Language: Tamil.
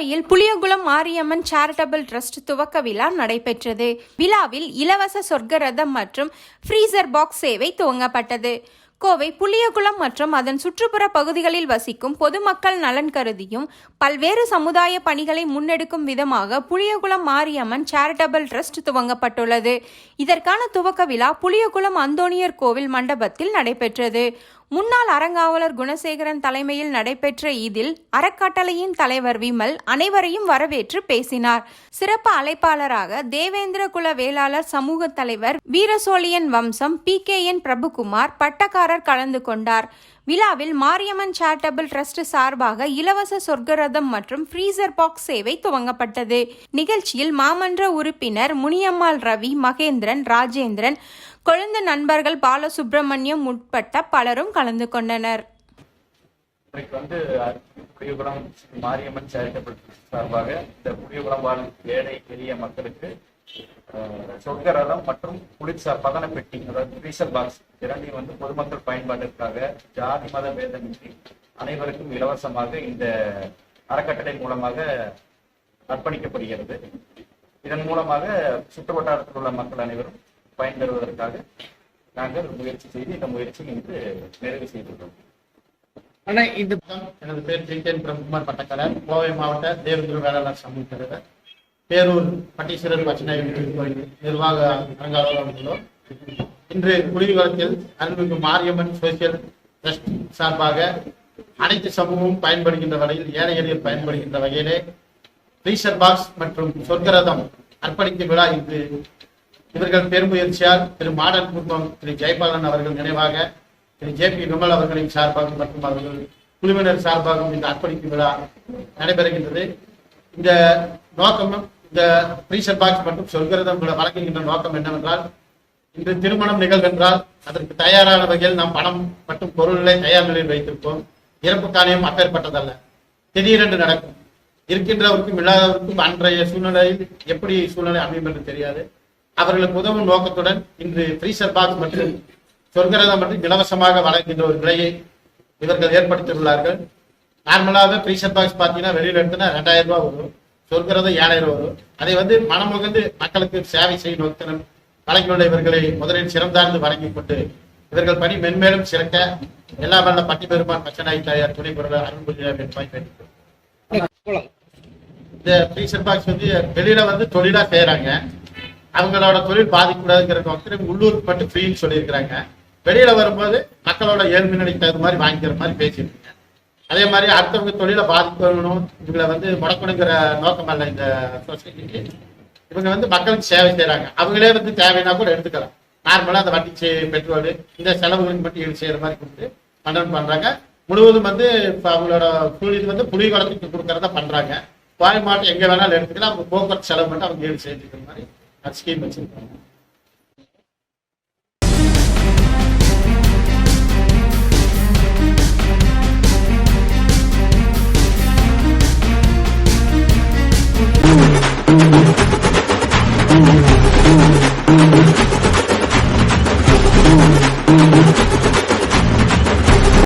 கோவையில் புளியகுளம் மாரியம்மன் சேரிட்டபிள் ட்ரஸ்ட் துவக்க விழா நடைபெற்றது. விழாவில் இலவச சொர்க்க ரதம் மற்றும் ஃப்ரீசர் பாக்ஸ் சேவை துவங்கப்பட்டது. கோவை புளியகுளம் மற்றும் அதன் சுற்றுப்புற பகுதிகளில் வசிக்கும் பொதுமக்கள் நலன் கருதியும் பல்வேறு சமுதாய பணிகளை முன்னெடுக்கும் விதமாக புளியகுளம் மாரியம்மன் சேரிட்டபிள் ட்ரஸ்ட் துவங்கப்பட்டுள்ளது. இதற்கான துவக்க விழா புளியகுளம் அந்தோணியர் கோவில் மண்டபத்தில் நடைபெற்றது. முன்னாள் அறங்காவலர் குணசேகரன் தலைமையில் நடைபெற்ற இதில் அறக்கட்டளையின் தலைவர் விமல் அனைவரையும் வரவேற்று பேசினார். சிறப்பு அழைப்பாளராக தேவேந்திர குல வேளாளர் சமூக தலைவர் வீரசோழியன் வம்சம் பி கே என் பிரபுகுமார் பட்டக்காரர் கலந்து கொண்டார். விழாவில் மாரியம்மன் சேரிட்டபிள் ட்ரஸ்ட் சார்பாக இலவச சொர்க்கரதம் மற்றும் ஃப்ரீசர் பாக்ஸ் சேவை துவங்கப்பட்டது. நிகழ்ச்சியில் மாமன்ற உறுப்பினர் முனியம்மாள் ரவி மகேந்திரன் ராஜேந்திரன் கொழுந்து நண்பர்கள் பாலசுப்ரமணியம் உட்பட்ட பலரும் கலந்து கொண்டனர். இன்றைக்கு வந்து புளியகுளம் மாரியம்மன் சேரிட்டபிள் சார்பாக இந்த புளியகுளம் வாழும் ஏழை எளிய மக்களுக்கு அஹ், சொர்க்க ரதம் மற்றும் குளிர்சார் பதன பெட்டி அதாவது ஃப்ரீசர் பாக்ஸ் இரண்டையும் வந்து பொதுமக்கள் பயன்பாட்டிற்காக ஜாதி மத பேதமின்றி அனைவருக்கும் இலவசமாக இந்த அறக்கட்டளை மூலமாக அர்ப்பணிக்கப்படுகிறது. இதன் மூலமாக சுற்று வட்டாரத்தில் உள்ள மக்கள் அனைவரும் பயன்பெறுவதற்காக நாங்கள் முயற்சி செய்து இந்த முயற்சியை இன்று நிறைவு செய்துள்ளோம். ஆனா இந்த எனது பேர் ஜெய்கேன் பிரபுகுமார் பட்டக்காரர் கோவை மாவட்ட தேவேந்திர வேளாளர் சமூக தலைவர். பேரூர் பட்டீஸ்வரர் பச்சநாயகி கோயில் நிர்வாக அலங்காரம் உள்ளோம். இன்று குடியுலகத்தில் அருள்மிகு மாரியம்மன் சோசியல் ட்ரஸ்ட் சார்பாக அனைத்து சமூகமும் பயன்படுகின்ற வகையில் ஏழை எளியர் பயன்படுகின்ற வகையிலே ஃப்ரீசர் பாக்ஸ் மற்றும் சொர்க்கரதம் அர்ப்பணிக்கும் விழா இன்று இவர்கள் பெருமுயற்சியால் திரு மாடல் குடும்பம் திரு ஜெயபாலன் அவர்கள் நினைவாக திரு ஜே பி விமல் அவர்களின் சார்பாகவும் மற்றும் அவர்கள் குழுவினர் சார்பாகவும் இந்த அர்ப்பணிப்பு விழா நடைபெறுகின்றது. இந்த நோக்கம் இந்த ஃப்ரீசர் பாக்ஸ் மற்றும் சொர்க்கரதம் வழங்குகின்ற நோக்கம் என்னவென்றால் இன்று திருமணம் நிகழ்வென்றால் அதற்கு தயாரான வகையில் நாம் பணம் மற்றும் பொருள்களை தயார் நிலையில் வைத்திருப்போம். இறப்பு காணியம் அப்பேற்பட்டதல்ல. திடீரென்று நடக்கும். இருக்கின்றவருக்கும் இல்லாதவருக்கும் அன்றைய சூழ்நிலையில் எப்படி சூழ்நிலை அமையும் என்று தெரியாது. அவர்களுக்கு உதவும் நோக்கத்துடன் இன்று ஃப்ரீசர் பாக்ஸ் மற்றும் சொர்க்கரதம் மற்றும் இலவசமாக வழங்குகின்ற ஒரு நிலையை இவர்கள் ஏற்படுத்தியுள்ளார்கள். நார்மலாக ஃப்ரீசர் பாக்ஸ் பார்த்தீங்கன்னா வெளியில எடுத்துனா ரெண்டாயிரம் ரூபாய் வரும். சொர்க்கரதம் ஏழாயிரம் ரூபாய் வரும். அதை வந்து மனமுகந்து மக்களுக்கு சேவை செய்யும் நோக்கத்தினம் வழங்கியுள்ள இவர்களை முதலில் சிறந்தார்ந்து வழங்கிக் கொண்டு இவர்கள் பணி மென்மேலும் சிறக்க எல்லா வல்ல பட்டி பெருமான் பச்சனாய் தாயார் துணை பொருள் அருள்புரியார் என்பாய் வேண்டிக் இந்த ஃப்ரீசர் பாக்ஸ் வந்து வெளியில வந்து தொழிலா செய்யறாங்க. அவங்களோட தொழில் பாதிக்கூடாதுங்கிற உள்ளூர் உள்ளூருக்கு மட்டும் ஃப்ரீன்னு சொல்லியிருக்கிறாங்க. வெளியில வரும்போது மக்களோட ஏழ்மை நிலைக்கு தகுந்த மாதிரி வாங்கிக்கிற மாதிரி பேசியிருக்கீங்க அதே மாதிரி அடுத்தவங்க தொழிலை பாதிக்கணும் இவங்களை வந்து முடக்கணுங்கிற நோக்கம் அல்ல இந்த சொசைட்டிக்கு இவங்க வந்து மக்களுக்கு சேவை செய்யறாங்க அவங்களே வந்து தேவைன்னா கூட எடுத்துக்கலாம். நார்மலா அந்த வட்டி பெட்ரோல் இந்த செலவுகளுக்கு மட்டும் ஈடு செய்யற மாதிரி கொடுத்து பண்றது பண்றாங்க. முழுவதும் வந்து இப்போ அவங்களோட கூலி வந்து புலி குளத்துக்கு கொடுக்கறத பண்றாங்க. கோயம்பாட்டை எங்க வேணாலும் எடுத்துக்கலாம். அவங்க போக்குவரத்து செலவு மட்டும் அவங்க ஈடு செய்துக்கிற மாதிரி ఆ స్కీమ్ వచ్చింది